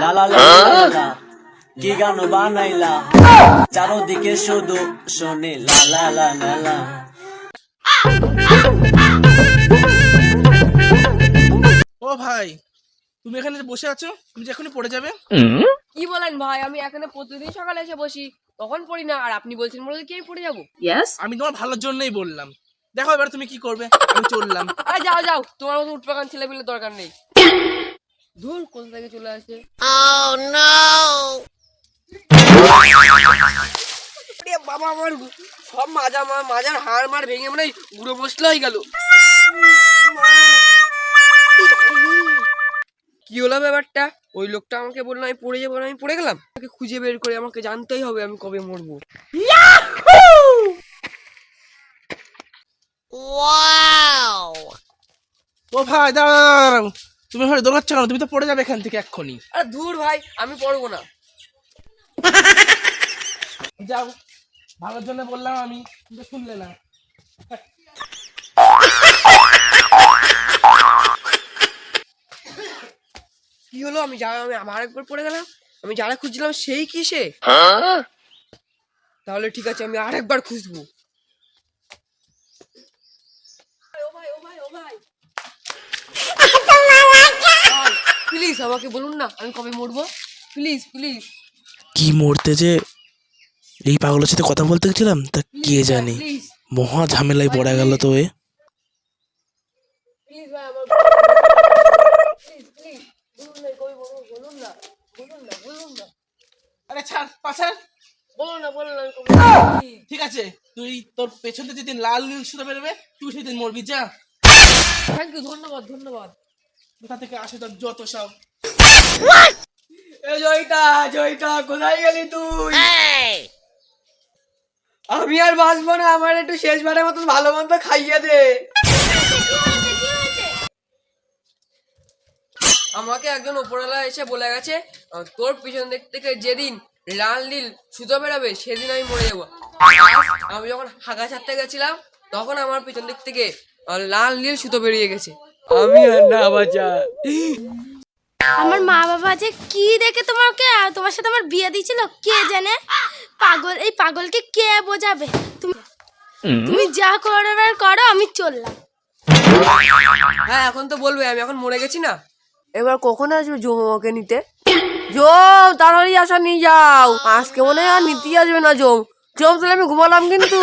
লালা লা লা লা। কি গান বানাইলা? চারোদিকে শুধু শোনে লা লা লা লা লা। ও ভাই তুমি এখানে বসে আছো? তুমি যে এখনই পড়ে যাবে। কি বলেন ভাই আমি এখানে প্রতিদিন সকালে এসে বসি। তখন পড়ি না আর আপনি বলছেন বলে কি আমি পড়ে যাব? আমি তোমার ভালোর জন্যই বললাম। দেখো এবার তুমি কি করবে আমি চললাম। আরে যাও যাও। তোমার মতো উঠপাকান ছেলে পেলে দরকার নেই। ধুর কোথা থেকে চলে আসে? আরে বাবা আমার সব মাজা মা মাজার হাড় মার ভেঙে মানে গুঁড়ো বসলে হয়ে গেল। কি হলো ব্যাপারটা? ওই লোকটা আমাকে বলল আমি পড়ে যাব আমি পড়ে গেলাম? আমাকে খুঁজে বের করে আমাকে জানতেই হবে আমি কবে মরবো। ও ভাই দাঁড়াও। তুমি ওখানে দৌড়াচ্ছ কেন? তুমি তো পড়ে যাবে এখান থেকে এক্ষুনি। আরে দূর ভাই আমি পড়ব না। যাও ভালোর জন্য বললাম আমি কিন্তু শুনলে না। কি হলো? আমি যা আমি আবার একবার পড়ে গেলাম। আমি যারা খুঁজছিলাম সেই কি সে? তাহলে ঠিক আছে আমি আরেকবার খুঁজবো। প্লিজ আমাকে বলুন না আমি কবে মরবো? প্লিজ প্লিজ কি মুহূর্তে যে এই পাগলের সাথে কথা বলতে গেছিলাম? তা কে জানে? মহা ঝামেলায় পড়ে গেল তো এ। প্লিজ ভাই আমার প্লিজ প্লিজ বলুন না বলুন না বলুন না বলুন না। আরে ছাড় please। ঠিক আছে তুই তোর পেছনে যেদিন লাল নীল সুতো বেরোবে তুই সেদিন মরবি যা। থ্যাংক ইউ ধন্যবাদ ধন্যবাদ। কোথা থেকে আসে তোর যত সব। এ জয়টা জয়টা কোথায় গেলি তুই? আমি আর বাঁচবো না আমার একটু শেষ শেষবারের মতন ভালো মন্দ খাইয়ে দে। আমাকে একজন ওপরওয়ালা এসে বলে গেছে তোর পিছন দিক থেকে যেদিন লাল নীল সুতো বেরাবে সেদিন আমি মরে যাব। আমি যখন হাগা ছাড়তে গেছিলাম তখন আমার পিছন দিক থেকে লাল নীল সুতো বেরিয়ে গেছে। আমি আর না বাঁচা আমার মা বাবা যে কি দেখে তোমাকে? তোমার সাথে আমার বিয়ে দিয়েছিল? কে জানে? পাগল এই পাগলকে কে বোঝাবে? তুমি তুমি যা করবার করো আমি চললাম। হ্যাঁ এখন তো বলবে আমি এখন মরে গেছি না। এবার কখন আসবে জো ওকে নিতে? জোম তাড়াতাড়ি আসা নিয়ে যাও। আজকে মনে হয় আর নিতেই আসবে না জোম জোম তাহলে আমি ঘুমালাম কিন্তু।